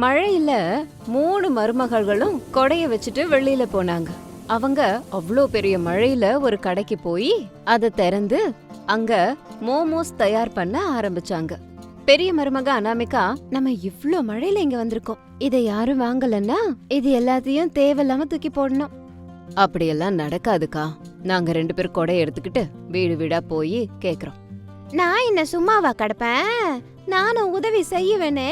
மழையில மூணு மருமகள்களும் கொடைய வச்சுட்டு வெளியில போனாங்க. அவங்க அவ்வளோ பெரிய மழையில ஒரு கடைக்கு போய் அதை திறந்து அங்க மோமோஸ் தயார் பண்ண ஆரம்பிச்சாங்க. பெரிய மருமக அனாமிகா நம்ம இவ்ளோ மழையில இங்க வந்திருக்கோம். இதை யாரும் வாங்கலன்னா இது எல்லாத்தையும் தேவையில்லாம தூக்கி போடணும். அப்படியெல்லாம் நடக்காதுக்கா. நாங்க ரெண்டு பேரும் கொடைய எடுத்துக்கிட்டு வீடு வீடா போய் கேக்குறோம். நான் என்ன சும்மாவா கிடப்பேன்? நானும் உதவி செய்யுவேனே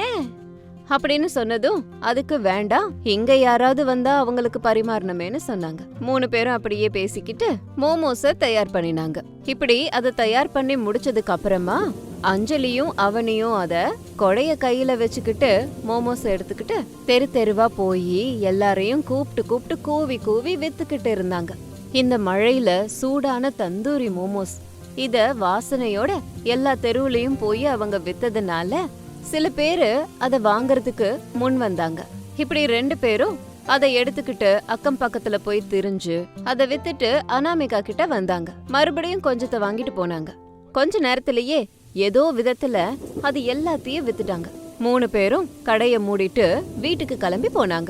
அப்படின்னு சொன்னதும் அதுக்கு வேண்டாம் இங்க யாராவது வந்தா அவங்களுக்கு பரிமாறணுமேனு சொன்னாங்க. மூணு பேரும் அப்படியே பேசிக்கிட்டு மோமோஸ தயார் பண்ணினாங்க. இப்படி அதை தயார் பண்ணி முடிச்சதுக்கு அப்புறமா அஞ்சலியும் அவனியும் அத கொடைய கையில வச்சுக்கிட்டு மோமோஸ் எடுத்துக்கிட்டு தெரு தெருவா போய் எல்லாரையும் கூப்பிட்டு கூப்பிட்டு கூவி கூவி வித்துக்கிட்டு இருந்தாங்க. இந்த மழையில சூடான தந்தூரி மோமோஸ். இத வாசனையோட எல்லா தெருவுலயும் போய் அவங்க வித்ததுனால சில பேரு அதை வாங்குறதுக்கு முன் வந்தாங்க. இப்படி ரெண்டு பேரும் அதை எடுத்துக்கிட்டு அக்கம் பக்கத்துல போய் திரிஞ்சு அதை வித்துட்டு அனாமிகா கிட்ட வந்தாங்க. மறுபடியும் கொஞ்சத்தை வாங்கிட்டு போனாங்க. கொஞ்ச நேரத்திலேயே ஏதோ விதத்துல அது எல்லாத்தையும் வித்துட்டாங்க. மூணு பேரும் கடைய மூடிட்டு வீட்டுக்கு கிளம்பி போனாங்க.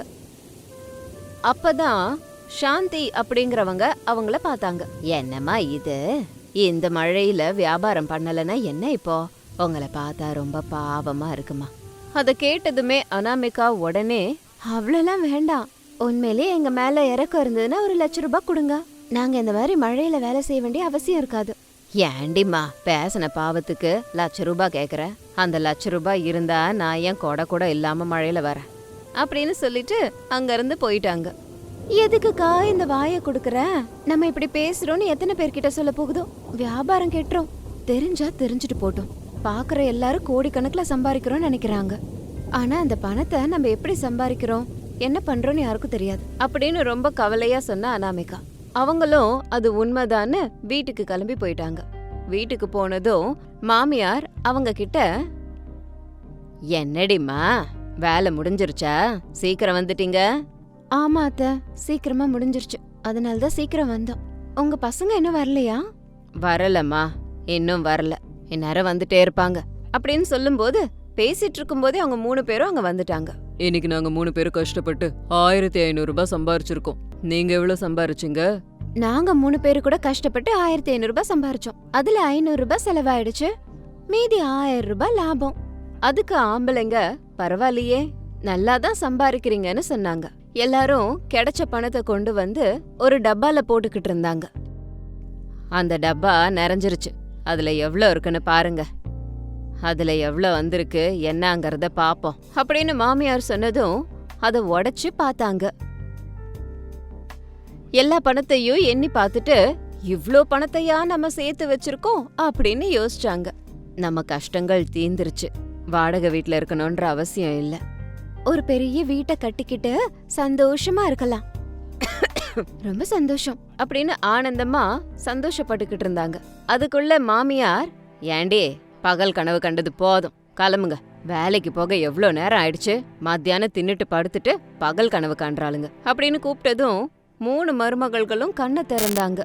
அப்பதான் சாந்தி அப்படிங்கறவங்க அவங்கள பார்த்தாங்க. என்னம்மா இது? இந்த மழையில வியாபாரம் பண்ணலன்னா என்ன இப்போ? உங்களை பார்த்தா ரொம்ப பாவமா இருக்குமா. அதை கேட்டதுமே அனாமிகா உடனே அவ்வளோலாம் வேண்டாம். உண்மையிலே எங்க மேல இறக்கம் இருந்ததுன்னா ஒரு லட்ச ரூபாய் கொடுங்க. நாங்க இந்த மாதிரி மழையில வேலை செய்ய வேண்டிய அவசியம் இருக்காது. ஏண்டிம்மா பேசின பாவத்துக்கு லட்ச ரூபாய் கேட்குறேன் அந்த லட்ச ரூபாய் இருந்தா நான் ஏன் கொடை கூட இல்லாம மழையில வரேன்? அப்படின்னு சொல்லிட்டு அங்கேருந்து போயிட்டாங்க. எதுக்குக்கா இந்த வாயை கொடுக்குற? நம்ம இப்படி பேசுறோம்னு எத்தனை பேர்கிட்ட சொல்ல போகுதோ? வியாபாரம் கெட்டுறோம். தெரிஞ்சா தெரிஞ்சுட்டு போட்டோம். பார்க்குற எல்லாரும் கோடிக்கணக்கில் சம்பாதிக்கிறோம்னு நினைக்கிறாங்க. ஆனால் அந்த பணத்தை நம்ம எப்படி சம்பாதிக்கிறோம் என்ன பண்றோம்னு யாருக்கும் தெரியாது. அப்படின்னு ரொம்ப கவலையா சொன்ன அனாமிகா. அவங்களும் அது உண்மைதான்னு வீட்டுக்கு கிளம்பி போயிட்டாங்க. வீட்டுக்கு போனதும் மாமியார் அவங்க கிட்ட என்னடிம்மா வேலை முடிஞ்சிருச்சா? சீக்கிரம் வந்துட்டீங்க? ஆமா அத்த சீக்கிரமா முடிஞ்சிருச்சு. அதனால தான் சீக்கிரம் வந்தோம். உங்க பசங்க இன்னும் வரலையா? வரலம்மா இன்னும் வரல. இந்நேரம் வந்துட்டே இருப்பாங்க. அப்படின்னு சொல்லும்போது பேசிட்டு இருக்கும்போதே அவங்க மூணு பேரும் அங்க வந்துட்டாங்க. இன்னைக்கு நாங்க மூணு பேரும் கஷ்டப்பட்டு ஆயிரத்தி ஐநூறு ரூபாய் சம்பாரிச்சிருக்கோம். நீங்க எவ்வளவு சம்பாரிச்சீங்க? நாங்க மூணு பேரு கூட கஷ்டப்பட்டு ஆயிரத்தி ஐநூறு ரூபாய் சம்பாரிச்சோம். அதுல ஐநூறு ரூபாய் செலவாயிடுச்சு. மீதி ஆயிரம் ரூபாய் லாபம். அதுக்கு ஆம்பளைங்க பரவாயில்லையே நல்லா தான் சம்பாதிக்கிறீங்கன்னு சொன்னாங்க. எல்லாரும் கிடைச்ச பணத்தை கொண்டு வந்து ஒரு டப்பால போட்டுக்கிட்டு இருந்தாங்க. அந்த டப்பா நிறைஞ்சிருச்சு. அதில் எவ்வளோ இருக்குன்னு பாருங்க. அதுல எவ்வளோ வந்திருக்கு என்னங்கிறத பார்ப்போம் அப்படின்னு மாமியார் சொன்னதும் அதை உடச்சி பார்த்தாங்க. எல்லா பணத்தையும் எண்ணி பார்த்துட்டு இவ்ளோ பணத்தையா நம்ம சேர்த்து வச்சிருக்கோம்? அப்படின்னு யோசிச்சாங்க. நம்ம கஷ்டங்கள் தீந்துருச்சு வாடகை வீட்ல இருக்கணும்ன்ற அவசியம் இல்லை. ஒரு பெரிய வீட்டை கட்டிக்கிட்டு சந்தோஷமா இருக்கலாம். ரொம்ப சந்தோஷம். அப்படின்னு ஆனந்தமா சந்தோஷப்பட்டுக்கிட்டு இருந்தாங்க. அதுக்குள்ள மாமியார் ஏண்டி பகல் கனவு கண்டது போதும். கிளம்புங்க. வேலைக்கு போக எவ்ளோ நேரம் ஆயிடுச்சு? மத்தியானம் தின்னுட்டு படுத்துட்டு பகல் கனவு காண்றாளுங்க. அப்படின்னு கூப்பிட்டதும் மூணு மருமகள்களும் கண்ணை திறந்தாங்க.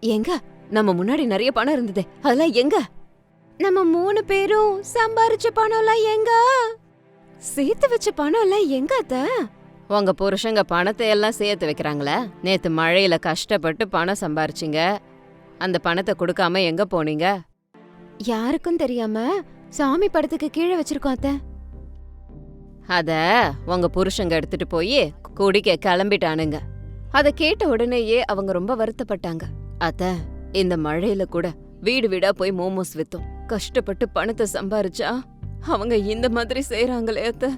எங்க? நம்ம முன்னாடி நிறைய பணம் இருந்ததே. அதெல்லாம் எங்க? நம்ம மூணு பேரும் சம்பாரிச்ச பணம் எல்லாம் எங்க? சேர்த்து வச்ச பணம் எல்லாம் எங்க அத்த? உங்க புருஷங்க பணத்தை எல்லாம் சேர்த்து வைக்கிறாங்களே? நேத்து மழையில கஷ்டப்பட்டு பணம் சம்பாரிச்சிங்க. அந்த பணத்தை கொடுக்காம எங்க போனீங்க? யாருக்கும் தெரியாம சாமி படத்துக்கு கீழே வச்சிருக்கோம் அத்த. அத உங்க புருஷங்க எடுத்துட்டு போய் குடிக்க கிளம்பிட்டானுங்க. அத கேட்ட உடனேயே அவங்க ரொம்ப வருத்தப்பட்டாங்க. அத்த இந்த மழையில கூட வீடு வீடா போய் மோமோஸ் வித்தோம். கஷ்டப்பட்டு பணத்தை சம்பாரிச்சா அவங்க இந்த மாதிரி செய்யறாங்களே அத்த.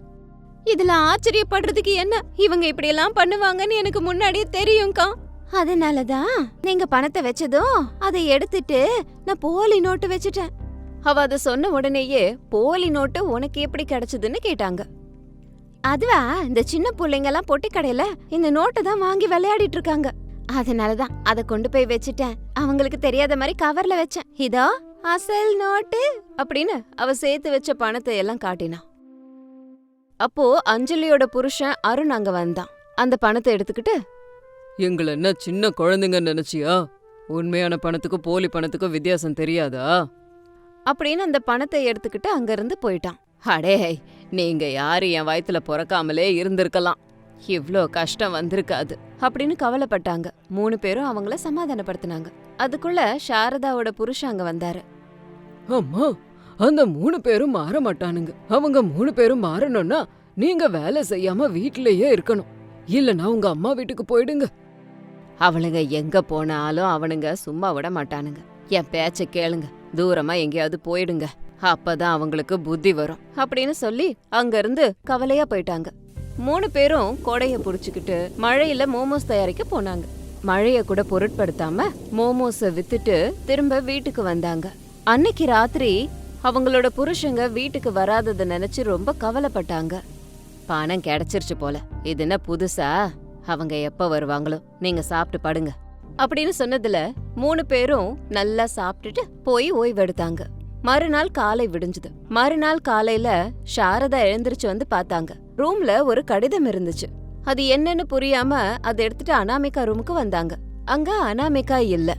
இதுல ஆச்சரியப்படுறதுக்கு என்ன? இவங்க இப்படி எல்லாம் பண்ணுவாங்கன்னு எனக்கு முன்னாடியே தெரியும்க்கா. அதனாலதான் நீங்க பணத்தை வச்சதும் அதை எடுத்துட்டு நான் போலி நோட்டு வச்சுட்டேன். அவ அத சொன்ன உடனேயே போலி நோட்டு உனக்கு எப்படி கிடைச்சதுன்னு கேட்டாங்க. அதுவா? இந்த சின்ன பிள்ளைங்க எல்லாம் பொட்டி கடையில இந்த நோட்டை தான் வாங்கி விளையாடிட்டு இருக்காங்க. அதனாலதான் அத கொண்டு போய் வச்சுட்டேன். அவங்களுக்கு தெரியாத மாதிரி கவர்ல வச்சேன். இதோ அசல் நோட்டு அப்படின்னு அவ சேர்த்து வச்ச பணத்தை எல்லாம் காட்டினா. அப்போ அஞ்சலியோட புருஷன் அருண் அங்க வந்தான். அந்த பணத்தை எடுத்துக்கிட்டு எங்களை என்ன சின்ன குழந்தைங்கன்னு நினைச்சியா? உண்மையான பணத்துக்கும் போலி பணத்துக்கும் வித்தியாசம் தெரியாதா? அப்படின்னு அந்த பணத்தை எடுத்துக்கிட்டு அங்கிருந்து போயிட்டான். அடே நீங்க யாரு? என் வயித்துல பிறக்காமலே இருந்திருக்கலாம். இவ்ளோ கஷ்டம் வந்திருக்காது. அப்படின்னு கவலைப்பட்டாங்க. மூணு பேரும் அவங்கள சமாதானப்படுத்தினாங்க. அதுக்குள்ள சாரதாவோட புருஷன் அங்க வந்தாரு. அம்மா! அந்த மூணு பேரும் மாற மாட்டானுங்க. அவங்க மூணு பேரும் மாறணும்னா நீங்க வேலை செய்யாம வீட்லயே இருக்கணும். இல்லனா உங்க அம்மா வீட்டுக்கு போயிடுங்க. அவளுங்க எங்க போனாலும் அவனுங்க சும்மா விட மாட்டானுங்க. என் பேச்ச கேளுங்க. தூரமா எங்கேயாவது போயிடுங்க. அப்பதான் அவங்களுக்கு புத்தி வரும். அப்படின்னு சொல்லி அங்க இருந்து கவலையா போயிட்டாங்க. மூணு பேரும் கொடைய புடிச்சுக்கிட்டு மழையில மோமோஸ் தயாரிக்க போனாங்க. மழைய கூட பொருட்படுத்தாம மோமோஸ வித்துட்டு திரும்ப வீட்டுக்கு வந்தாங்க. அன்னைக்கு ராத்திரி அவங்களோட புருஷங்க வீட்டுக்கு வராததை நினைச்சு ரொம்ப கவலைப்பட்டாங்க. பணம் கிடைச்சிருச்சு போல. இது என்ன புதுசா? அவங்க எப்ப வருவாங்களோ? நீங்க சாப்பிட்டு படுங்க. அப்படின்னு சொன்னதுல மூணு பேரும் நல்லா சாப்பிட்டுட்டு போய் ஓய்வெடுத்தாங்க. மறுநாள் காலை விடிஞ்சது. மறுநாள் காலையில சாரதா எழுந்திருச்சு வந்து பார்த்தாங்க. ரூம்ல ஒரு கடிதம் இருந்துச்சு. அது என்னன்னு புரியாம அதை எடுத்துட்டு அனாமிகா ரூமுக்கு வந்தாங்க. அங்க அனாமிகா இல்ல.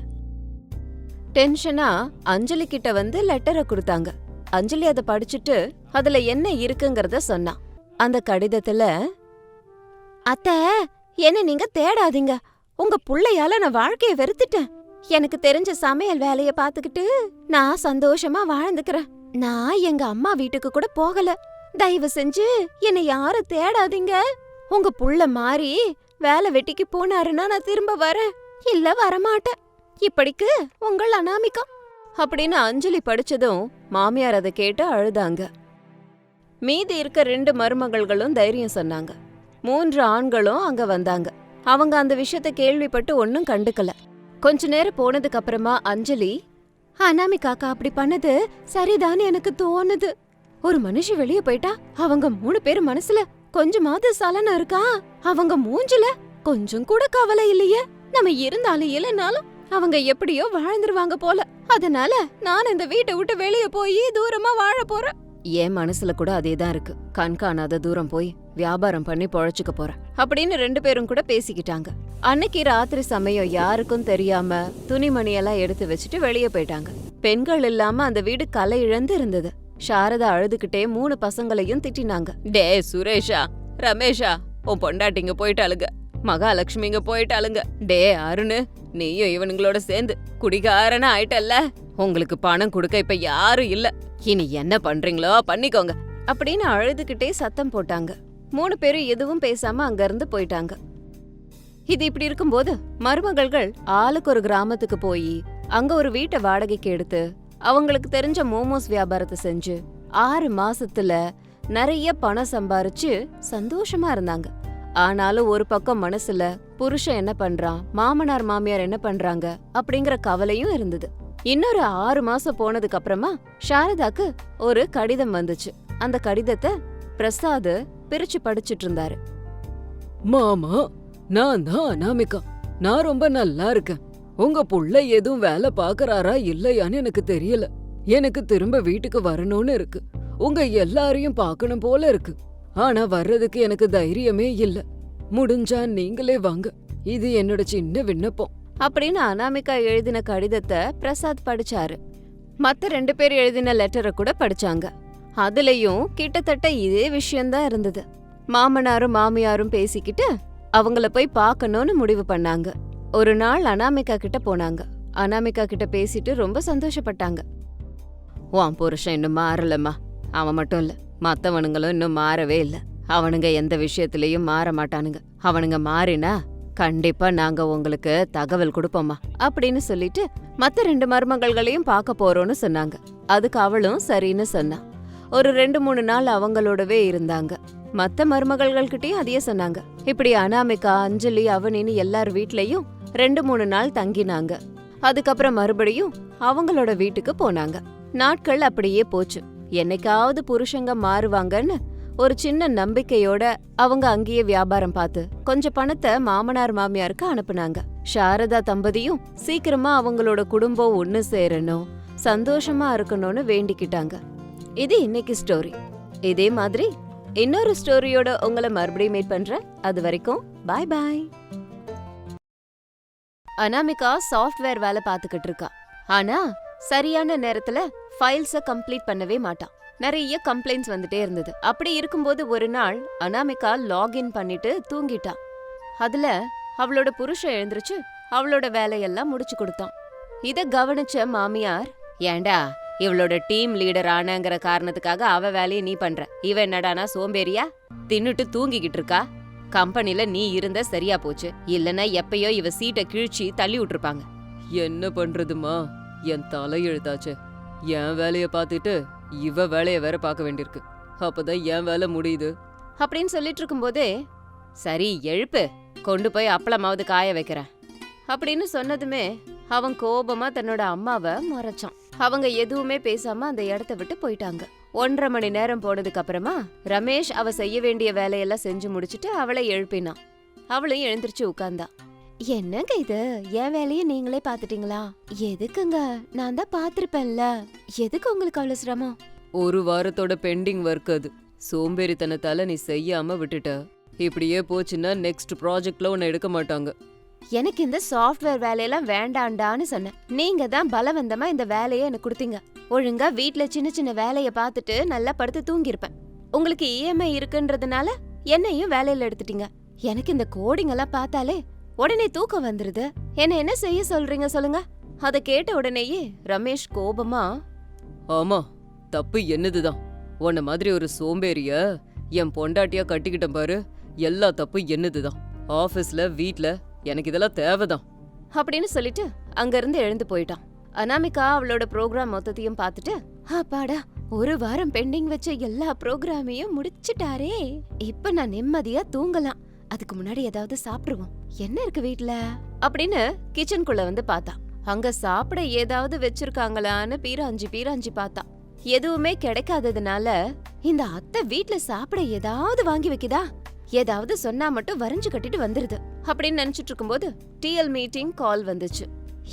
டென்ஷனா அஞ்சலி கிட்ட வந்து லெட்டரை கொடுத்தாங்க. அஞ்சலி அதை படிச்சுட்டு அதுல என்ன இருக்குங்கறத சொன்னா அந்த கடிதத்துல அத்த என்ன நீங்க தேடாதீங்க. உங்க புள்ளையால நான் வாழ்க்கைய வெறுத்துட்டேன். எனக்கு தெரிஞ்ச சமையல் வேலைய பாத்துக்கிட்டு நான் சந்தோஷமா வாழ்ந்துக்கிறேன். நான் எங்க அம்மா வீட்டுக்கு கூட போகல. தயவு செஞ்சு என்னை யாரும் தேடாதீங்க. உங்க புள்ள மாறி வேலை வெட்டிக்கு போனாருன்னா நான் திரும்ப வரேன். இல்ல வரமாட்டேன். இப்படிக்கு உங்கள் அனாமிகா? அப்படின்னு அஞ்சலி படிச்சதும் மாமியார் அதை கேட்டு அழுதாங்க. மீதி இருக்க ரெண்டு மருமகள்களும் தைரியம் சொன்னாங்க. மூன்று ஆண்களும் அங்க வந்தாங்க. அவங்க அந்த விஷயத்த கேள்விப்பட்டு ஒன்னும் கண்டுக்கல. கொஞ்ச நேரம் போனதுக்கு அப்புறமா அஞ்சலி அனாமிகாக்கா அப்படி பண்ணது சரிதான்னு எனக்கு தோணுது. ஒரு மனுஷன் வெளிய போயிட்டா அவங்க மூணு பேர் மனசுல கொஞ்சமாவது சலனம் இருக்கா? அவங்க மூஞ்சில கொஞ்சம் கூட கவலை இல்லையே. நம்ம இருந்தாலும் இல்லைனாலும் அவங்க எப்படியோ வாழ்ந்துருவாங்க போல. அதனால நான் இந்த வீட்டை விட்டு வெளிய போய் தூரமா வாழ போறேன். என் மனசுல கூட அதேதான் இருக்கு. கண் காணாத தூரம் போய் வியாபாரம் பண்ணி பொழைச்சுக்க போறேன். அப்படின்னு ரெண்டு பேரும் கூட பேசிக்கிட்டாங்க. அன்னைக்கு ராத்திரி சமயம் யாருக்கும் தெரியாம துணிமணியெல்லாம் எடுத்து வச்சுட்டு வெளியே போயிட்டாங்க. பெண்கள் இல்லாம அந்த வீடு கலை இழந்து இருந்தது. சாரதா அழுதுகிட்டே மூணு பசங்களையும் திட்டினாங்க. டே சுரேஷா ரமேஷா உன் பொண்டாட்டிங்க போயிட்டாளுங்க. மகாலட்சுமிங்க போயிட்டாளுங்க. டே அருணு நீயும் இவனுங்களோட சேர்ந்து குடிகாரனா ஆயிட்டல்ல? உங்களுக்கு பணம் கொடுக்க இப்ப யாரும் இல்ல. இனி என்ன பண்றீங்களோ பண்ணிக்கோங்க. அப்படின்னு அழுதுகிட்டே சத்தம் போட்டாங்க. மூணு பேரும் எதுவும் பேசாம அங்க இருந்து போயிட்டாங்க. இது இப்படி இருக்கும்போது மருமகள்கள் ஆளுக்கு ஒரு கிராமத்துக்கு போய் அங்க ஒரு வீட்டை வாடகைக்கு எடுத்து அவங்களுக்கு தெரிஞ்ச மோமோஸ் வியாபாரத்தை செஞ்சு ஆறு மாசத்துல நிறைய பணம் சம்பாரிச்சு சந்தோஷமா இருந்தாங்க. ஆனாலும் ஒரு பக்கம் மனசுல புருஷன் என்ன பண்றான் மாமனார் மாமியார் என்ன பண்றாங்க அப்படிங்கிற கவலையும் இருந்தது. இன்னொரு ஆறு மாசம் போனதுக்கு அப்புறமா சாரதாக்கு ஒரு கடிதம் வந்துச்சு. அந்த கடிதத்தை பிரசாத் பிரிச்சு படிச்சிட்டு இருந்தாரு. மாமா நான் தான் அனாமிகா. நான் ரொம்ப நல்லா இருக்கேன். உங்க புள்ள எதுவும் வேலை பாக்குறாரா இல்லையான்னு எனக்கு தெரியல. எனக்கு திரும்ப வீட்டுக்கு வரணும்னு இருக்கு. உங்க எல்லாரையும் பார்க்கணும் போல இருக்கு. ஆனா வர்றதுக்கு எனக்கு தைரியமே இல்ல. முடிஞ்சா நீங்களே வாங்க. இது என்னோட சின்ன விண்ணப்பம். அப்படின்னு அனாமிகா எழுதின கடிதத்தை பிரசாத் படிச்சாரு. மத்த ரெண்டு பேர் எழுதின லெட்டரை கூட படிச்சாங்க. அதுலயும் கிட்டத்தட்ட இதே விஷயம்தான் இருந்தது. மாமனாரும் மாமியாரும் பேசிக்கிட்டு அவங்கள போய் பார்க்கணும்னு முடிவு பண்ணாங்க. ஒரு நாள் அனாமிகா கிட்ட போனாங்க. அனாமிகா கிட்ட பேசிட்டு ரொம்ப சந்தோஷப்பட்டாங்க. உன் புருஷன் இன்னும் மாறலம்மா. அவன் மட்டும் இல்லை. மத்தவனுங்களும் இன்னும் மாறவே இல்ல. அவனுங்க எந்த விஷயத்திலையும் மாற மாட்டானுங்க. அவனுங்க மாறினா கண்டிப்பா நாங்க உங்களுக்கு தகவல் கொடுப்போம்மா அப்படின்னு சொல்லிட்டு மத்த ரெண்டு மருமகள்களையும் பார்க்க போறோம்னு சொன்னாங்க. அதுக்கு அவளும் சரின்னு சொன்னா. ஒரு ரெண்டு மூணு நாள் அவங்களோடவே இருந்தாங்க. மத்த மருமகள்கள்கிட்டயும் அதையே சொன்னாங்க. இப்படி அனாமிகா அஞ்சலி அவனின்னு எல்லார் வீட்லயும் ரெண்டு மூணு நாள் தங்கினாங்க. அதுக்கப்புறம் மறுபடியும் அவங்களோட வீட்டுக்கு போனாங்க. நாட்கள் அப்படியே போச்சு. என்னைக்காவது புருஷங்க மாறுவாங்கன்னு ஒரு சின்ன நம்பிக்கையோட அவங்க அங்கேயே வியாபாரம் பார்த்து கொஞ்சம் பணத்தை மாமனார் மாமியாருக்கு அனுப்புனாங்க. சாரதா தம்பதியும் சீக்கிரமா அவங்களோட குடும்பம் ஒன்னு சேரணும் சந்தோஷமா இருக்கணும்னு வேண்டிக்கிட்டாங்க. இது இன்னைக்கு ஸ்டோரி இதே மாதிரி இன்னொரு ஸ்டோரியோட உங்களை மறுபடியும் மீட் பண்றேன். அது வரைக்கும் பாய் பாய் அனாமிகா சாஃப்ட்வேர் வேலை பார்த்துக்கிட்டு இருக்கா. ஆனா சரியான நேரத்துல ஃபைல்ஸ கம்ப்ளீட் பண்ணவே மாட்டான். நிறைய கம்ப்ளைண்ட்ஸ் வந்துட்டே இருந்தது. அப்படி இருக்கும்போது ஒரு நாள் அனாமிகா லாகின் பண்ணிட்டு தூங்கிட்டா அதுல அவளோட புருஷன் எழுந்திருச்சு அவளோட வேலையெல்லாம் முடிச்சு கொடுத்தான். இத கவனிச்ச மாமியார் ஏண்டா இவளோட டீம் லீடர் ஆனங்கிற காரணத்துக்காக அவ வேலையை நீ பண்ற. இவ என்னடானா சோம்பேறியா? தின்னுட்டு தூங்கிக்கிட்டு இருக்கா? கம்பெனில நீ இருந்த சரியா போச்சு. இல்லனா எப்பயோ இவ சீட்டை கிழிச்சி தள்ளி விட்டுருப்பாங்க. என்ன பண்றதுமா என் தலை என் வேலைய பார்த்துட்டு இவ வேலையை வேற பார்க்க வேண்டியிருக்கு. அப்பதான் என் வேலை முடியுது. அப்படின்னு சொல்லிட்டு இருக்கும்போதே சரி எழுப்பு. கொண்டு போய் அப்பளமாவது காய வைக்கிறேன். அப்படின்னு சொன்னதுமே அவன் கோபமா தன்னோட அம்மாவை மறைச்சான். அவங்க எதுவுமே பேசாம அந்த இடத்த விட்டு போயிட்டாங்க. ஒன்றரை மணி நேரம் போனதுக்கு அப்புறமா ரமேஷ் அவ செய்ய வேண்டிய வேலையெல்லாம் செஞ்சு முடிச்சிட்டு அவளை எழுப்பினான். அவளும் எழுந்திருச்சு உட்கார்ந்தா. என்னங்க இது? என் வேலையை நீங்களே பாத்துட்டீங்களா எதுக்குங்க? நான் தான் பாத்திருப்பேன்ல எதுக்கு உங்களுக்கு அவ்வளவு சிரமம்? ஒரு வாரத்தோட பெண்டிங் ஒர்க் அது. சோம்பேறித்தனத்தால நீ செய்யாம விட்டுட்ட. இப்படியே போச்சுன்னா நெக்ஸ்ட் ப்ராஜெக்ட்ல உன்னை எடுக்க மாட்டாங்க. எனக்கு இந்த சாஃப்ட்வேர் வேலையெல்லாம் வேண்டாண்டான்னு சொன்னேன். நீங்க தான் பலவந்தமா இந்த வேலையை எனக்கு கொடுத்தீங்க. ஒழுங்கா வீட்ல சின்ன சின்ன வேலைய பார்த்துட்டு நல்லா படுத்து தூங்கியிருப்பேன். உங்களுக்கு இஎம்ஐ இருக்குன்றதுனால என்னையும் வேலையில எடுத்துட்டீங்க. எனக்கு இந்த கோடிங் எல்லாம் பார்த்தாலே உடனே தூக்கம் வந்துருது. என்ன என்ன செய்ய சொல்றீங்க சொல்லுங்க. அத கேட்ட உடனேயே ரமேஷ் கோபமா ஆமா தப்பு என்னதுதான். உன்ன மாதிரி ஒரு சோம்பேறிய என் பொண்டாட்டியா கட்டிக்கிட்டேன் பாரு எல்லா தப்பு என்னதுதான். ஆபீஸ்ல வீட்ல எனக்கு இதெல்லாம் தேவைதான். அப்படின்னு சொல்லிட்டு அங்கிருந்து எழுந்து போயிட்டான். அனாமிகா அவளோட ப்ரோக்ராம் மொத்தத்தையும் பார்த்துட்டு அப்பாடா ஒரு வாரம் பெண்டிங் வச்ச எல்லா ப்ரோக்ராமையும் முடிச்சிட்டாரே. இப்ப நான் நிம்மதியா தூங்கலாம். அதுக்கு முன்னாடி ஏதாவது சாப்பிடுவோம். என்ன இருக்கு வீட்ல? அப்படின்னு கிச்சனுக்குள்ள வந்து பார்த்தா அங்க சாப்பிட ஏதாவது வச்சிருக்காங்களான்னு பீராஞ்சி பீராஞ்சி பார்த்தா எதுவுமே கிடைக்காததுனால இந்த அத்தை வீட்ல சாப்பிட ஏதாவது வாங்கி வைக்குதா? ஏதாவது சொன்னா மட்டும் வரைஞ்சு கட்டிட்டு வந்துருது. அப்படின்னு நினைச்சிட்டு இருக்கும்போது டிஎல் மீட்டிங் கால் வந்துச்சு.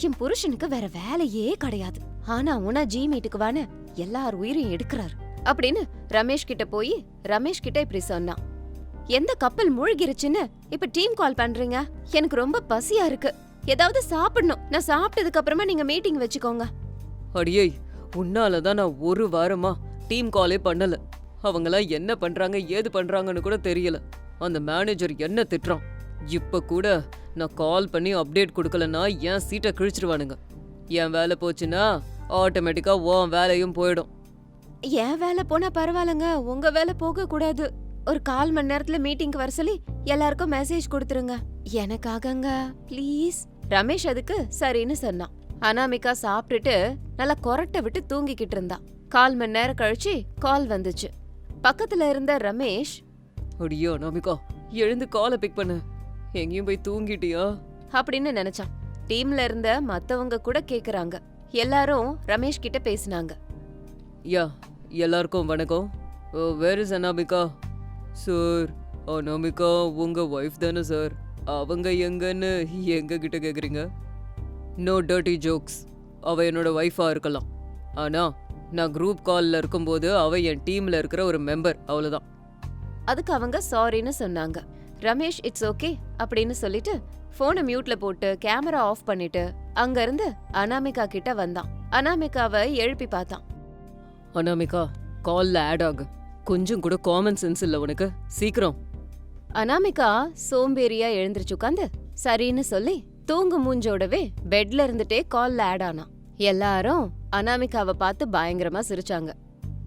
என் புருஷனுக்கு வேற வேலையே கிடையாது. ஆனா உனா ஜி மீட்டுக்கு வான்னு எல்லார் உயிரையும் எடுக்கிறாரு. அப்படின்னு ரமேஷ் கிட்ட போய் ரமேஷ் கிட்ட இப்படி சொன்னான். எந்த கப்பல் மூழ்கிருச்சுன்னு இப்ப டீம் கால் பண்றீங்க? எனக்கு ரொம்ப பசியா இருக்கு. ஏதாவது சாப்பிடணும். நான் சாப்பிட்டதுக்கு அப்புறமா நீங்க மீட்டிங் வச்சுக்கோங்க. அடியே உன்னால தான் நான் ஒரு வாரமா டீம் காலே பண்ணல. அவங்களாம் என்ன பண்றாங்க ஏது பண்றாங்கன்னு கூட தெரியல. அந்த மேனேஜர் என்ன திட்டுறான்? இப்ப கூட நான் கால் பண்ணி அப்டேட் கொடுக்கலன்னா என் சீட்டை கிழிச்சிருவானுங்க. என் வேலை போச்சுன்னா ஆட்டோமேட்டிக்கா உன் வேலையும் போயிடும். என் வேலை போனா பரவாயில்லங்க. உங்க வேலை போக கூடாது ஒரு கால் மணி நேரத்துல மீட்டிங்க்கு வர சொல்லி எல்லாருக்கும் மெசேஜ் கொடுத்துருங்க. எனக்காகங்க ப்ளீஸ் ரமேஷ் அதுக்கு சரின்னு சொன்னான். அனாமிகா சாப்பிட்டுட்டு நல்லா கொரட்டை விட்டு தூங்கிக்கிட்டு இருந்தா. கால் மணி நேரம் கழிச்சு கால் வந்துச்சு. பக்கத்துல இருந்த ரமேஷ் அடியோ நமிகா எழுந்து காலை பிக் பண்ணு. எங்கேயும் போய் தூங்கிட்டியா? அப்படின்னு நினைச்சான். டீம்ல இருந்த மத்தவங்க கூட கேக்குறாங்க. எல்லாரும் ரமேஷ் கிட்ட பேசினாங்க. யா எல்லாருக்கும் வணக்கம். Where is Anamika? Sir Anamika உங்க ஒய்ஃப் தானே சார் அவங்க எங்கன்னு எங்க கிட்ட கேக்குறீங்க? நோ டர்ட்டி ஜோக்ஸ் அவ என்னோட ஒய்ஃபா இருக்கலாம். ஆனா நான் குரூப் கால்ல இருக்கும்போது அவ என் டீம்ல இருக்கிற ஒரு மெம்பர் அவ்வளவுதான். அதுக்கு அவங்க சாரின்னு சொன்னாங்க. ரமேஷ் இட்ஸ் ஓகே அப்படின்னு சொல்லிட்டு போனை மியூட்ல போட்டு கேமரா ஆஃப் பண்ணிட்டு அங்க இருந்து அனாமிகா கிட்ட வந்தான். அனாமிகாவை எழுப்பி பார்த்தான். அனாமிகா கால்ல ஆட் ஆகு. கொஞ்சம் கூட காமன் சென்ஸ் இல்ல உனக்கு. சீக்கிரம். அனாமிகா சோம்பேறியா எழுந்திருச்சு உட்காந்து சரின்னு சொல்லி தூங்கு மூஞ்சோடவே பெட்ல இருந்துட்டே கால்ல ஆட் ஆனா. எல்லாரும் அனாமிகாவை பார்த்து பயங்கரமா சிரிச்சாங்க.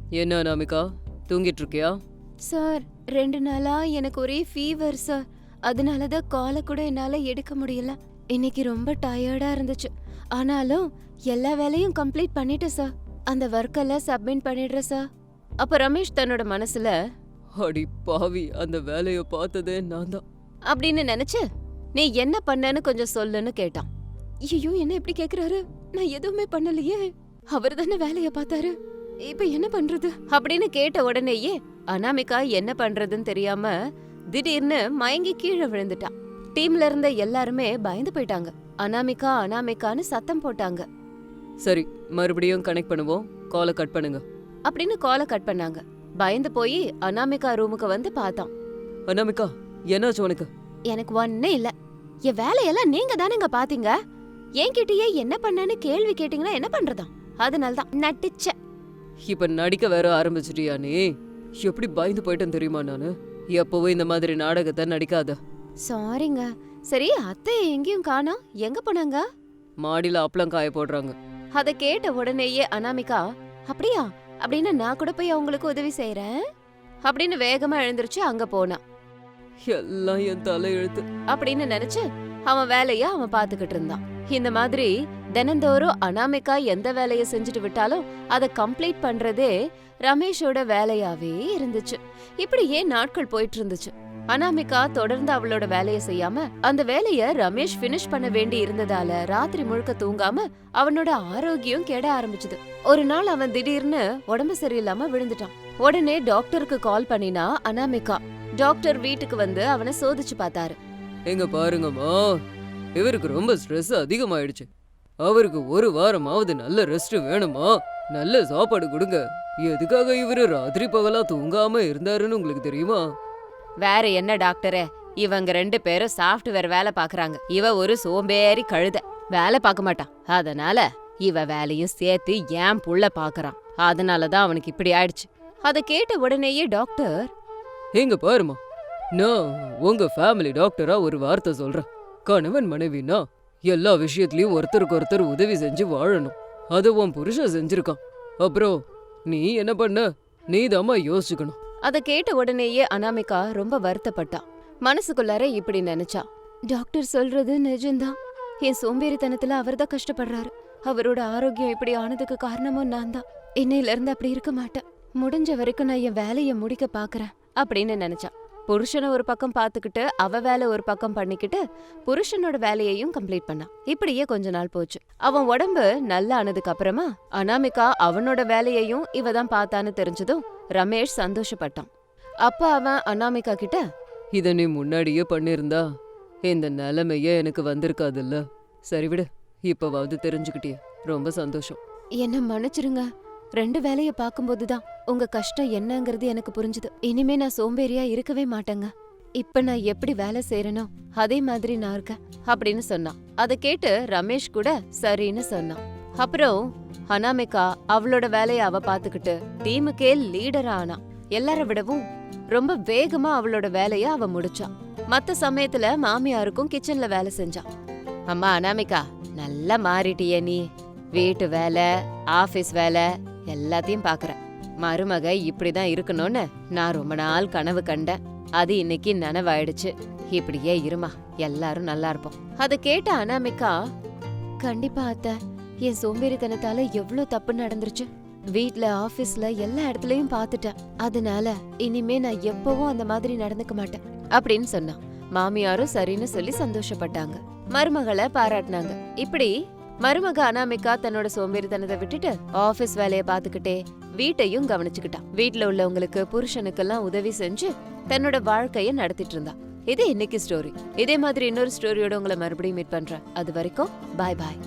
என்ன அனாமிகா? தூங்கிட்டு இருக்கியா? சார் ரெண்டு நாளா எனக்கு ஒரே ஃபீவர் சார் அதனால தான் காலை கூட என்னால எடுக்க முடியல. இன்னைக்கு ரொம்ப டயர்டா இருந்துச்சு. ஆனாலும் எல்லா வேலையும் கம்ப்ளீட் பண்ணிட்டேன் சார் அந்த ஒர்க்கெல்லாம் சப்மிட் பண்ணிடுறேன் சார் அப்ப ரமேஷ் தன்னோட மனசுல அடி பாவி அந்த வேலைய பார்த்ததே நான் தான் அப்படின்னு நினைச்சு நீ என்ன பண்ணன்னு கொஞ்சம் சொல்லுன்னு கேட்டான். ஐயோ என்ன இப்படி கேக்குறாரு? நான் எதுவுமே பண்ணலையே. அவர் தானே வேலைய பார்த்தாரு. இப்ப என்ன பண்றது? அப்படின்னு கேட்ட உடனேயே அனாமிகா என்ன பண்றதுன்னு தெரியாம திடீர்னு மயங்கி கீழே விழுந்துட்டான். டீம்ல இருந்த எல்லாருமே பயந்து போயிட்டாங்க. அனாமிகா அனாமிகான்னு சத்தம் போட்டாங்க. சரி மறுபடியும் கனெக்ட் பண்ணுவோம். காலை கட் பண்ணுங்க. அப்படின்னு காலை கட் பண்ணாங்க. பயந்து போய் அனாமிகா ரூமுக்கு வந்து பார்த்தான். அனாமிகா என்னாச்சு உனக்கு? எனக்கு ஒண்ணே இல்ல. என் வேலையெல்லாம் நீங்க தானேங்க பாத்தீங்க என்கிட்டயே என்ன பண்ணேன்னு கேள்வி கேட்டீங்கன்னா என்ன பண்றதா அதனால தான் நட்டிச்ச இப்ப நடிக்க வேற ஆரம்பிச்சிட்டியா நீ? எப்படி பயந்து போயிட்டேன் தெரியுமா நானு? எப்பவும் இந்த மாதிரி நாடகத்தை நடிக்காத. சாரிங்க சரி அத்தை எங்கேயும் காணோம். எங்க போனாங்க? மாடியில அப்பளம் காய போடுறாங்க. அத கேட்ட உடனேயே அனாமிகா அப்படியா? அப்படின்னு நான் கூட போய் அவங்களுக்கு உதவி செய்யறேன் அப்படின்னு வேகமா எழுந்திருச்சு அங்க போனான் எல்லாம் என் தலை எழுத்து அப்படின்னு நினைச்சு அவன் வேலைய அவன் பாத்துக்கிட்டு இருந்தான். இந்த மாதிரி தினந்தோறும் அனாமிகா எந்த வேலைய செஞ்சுட்டு விட்டாலும் அதை கம்ப்ளீட் பண்றதே ரமேஷோட வேலையாவே இருந்துச்சு. இப்படியே நாட்கள் போயிட்டு இருந்துச்சு. அனாமிகா தொடர்ந்து அவளோட வேலைய செய்யாம அந்த வேலைய ரமேஷ் பினிஷ் பண்ண வேண்டி இருந்ததால ராத்திரி முழுக்க தூங்காம அவனோட ஆரோக்கியம் கெட ஆரம்பிச்சது. ஒரு நாள் அவன் திடீர்னு உடம்பு சரியில்லாம விழுந்துட்டான். உடனே டாக்டருக்கு கால் பண்ணினா அனாமிகா. டாக்டர் வீட்டுக்கு வந்து அவனை சோதிச்சு பார்த்தாரு. எங்க பாருங்கம்மா இவருக்கு ரொம்ப ஸ்ட்ரெஸ் அதிகமாயிடுச்சு. அவருக்கு ஒரு வாரமாவது நல்ல ரெஸ்ட் வேணுமா? நல்ல சாப்பாடு கொடுங்க. எதுக்காக இவரு ராத்திரி பகலா தூங்காம இருந்தாருன்னு உங்களுக்கு தெரியுமா? வேற என்ன டாக்டரே? இவங்க ரெண்டு பேரும் சாஃப்ட்வேர் வேலை பாக்குறாங்க இவ ஒரு சோம்பேறி கழுத. வேலை பார்க்க மாட்டான் அதனால இவ வேலையும் சேர்த்து ஏன் புள்ள பாக்குறான் அதனாலதான் அவனுக்கு இப்படி ஆயிடுச்சு. அத கேட்ட உடனேயே டாக்டர் எங்க பாருமா. நான் உங்க ஃபேமிலி டாக்டரா ஒரு வார்த்தை சொல்றேன். கணவன் மனைவினா எல்லா விஷயத்துலயும் ஒருத்தருக்கு ஒருத்தர் உதவி செஞ்சு வாழணும். அது உன் புருஷன் செஞ்சிருக்கான். அப்புறம் நீ என்ன பண்ண? நீ யோசிச்சுக்கணும். அத கேட்ட உடனேயே அனாமிகா ரொம்ப வருத்தப்பட்டா. மனசுக்குள்ளார இப்படி நினைச்சா. டாக்டர் சொல்றது நிஜம்தான் என் சோம்பேறித்தனத்துல அவர்தான் கஷ்டப்படுறாரு. அவரோட ஆரோக்கியம் இப்படி ஆனதுக்கு காரணமும் நான் தான் இன்னையில இருந்து அப்படி இருக்க மாட்டேன். முடிஞ்ச வரைக்கும் நான் என் வேலைய முடிக்க பாக்குறேன் அப்படின்னு நினைச்சா. புருஷனை ஒரு பக்கம் பாத்துக்கிட்டு அவ வேலை ஒரு பக்கம் பண்ணிக்கிட்டு புருஷனோட வேலையையும் கம்ப்ளீட் பண்ணான் இப்படியே கொஞ்ச நாள் போச்சு. அவன் உடம்பு நல்லா ஆனதுக்கு அப்புறமா அனாமிகா அவனோட வேலையையும் இவ தான் பார்த்தான்னு தெரிஞ்சதும் ரமேஷ் சந்தோஷப்பட்டான். அப்ப அவன் அனாமிகா கிட்ட இத நீ முன்னாடியே பண்ணிருந்தா இந்த நிலைமையே எனக்கு வந்திருக்காதுல்ல. சரி விடு இப்பவாவது தெரிஞ்சுக்கிட்டியே. ரொம்ப சந்தோஷம். என்ன மன்னிச்சிருங்க. ரெண்டு வேலைய பார்க்கும்போது தான் உங்க கஷ்டம் என்னங்கிறது எனக்கு புரிஞ்சுது. இனிமே நான் சோம்பேறியா இருக்கவே மாட்டேங்க. இப்ப நான் எப்படி வேலை செய்யறேனோ அதே மாதிரி நான் இருக்கேன் அப்படின்னு சொன்னான். அதை கேட்டு ரமேஷ் கூட சரின்னு சொன்னான். அப்புறம் அனாமிகா அவளோட வேலைய அவ பாத்துக்கிட்டு டீமுக்கே லீடர் ஆனா. எல்லார விடவும் ரொம்ப வேகமா அவளோட வேலைய அவ முடிச்சா. மத்த சமயத்துல மாமியாருக்கும் கிச்சன்ல வேலை செஞ்சா. அம்மா அனாமிகா நல்லா மாறிட்டியே நீ. வீட்டு வேலை ஆபீஸ் வேலை எல்லாத்தையும் பாக்குறேன். மருமக இப்படிதான் இருக்கணும்னு நான் ரொம்ப நாள் கனவு கண்டேன். அது இன்னைக்கு நனவாயிடுச்சு. இப்படியே இருமா. எல்லாரும் நல்லா இருப்போம். அத கேட்ட அனாமிகா கண்டிப்பா அத்த. என் சோம்பேறித்தனத்தால எவ்ளோ தப்பு நடந்துருச்சு. வீட்ல ஆபீஸ்ல எல்லா இடத்துலயும் பாத்துட்டேன். அதனால இனிமே நான் எப்பவும் அந்த மாதிரி நடந்துக்க மாட்டேன். அப்படின்னு சொன்னான். மாமியாரும் சரின்னு சொல்லி சந்தோஷப்பட்டாங்க. மருமகளை பாராட்டினாங்க. இப்படி மருமக அனாமிகா தன்னோட சோம்பேறித்தனத்தை விட்டுட்டு ஆபீஸ் வேலையை பாத்துக்கிட்டே வீட்டையும் கவனிச்சுக்கிட்டான். வீட்டுல உள்ளவங்களுக்கு புருஷனுக்கெல்லாம் உதவி செஞ்சு தன்னோட வாழ்க்கைய நடத்திட்டு இருந்தா. இது இன்னைக்கு ஸ்டோரி இதே மாதிரி இன்னொரு ஸ்டோரியோட உங்களை மறுபடியும் மீட் பண்றேன். அது வரைக்கும் பாய் பாய்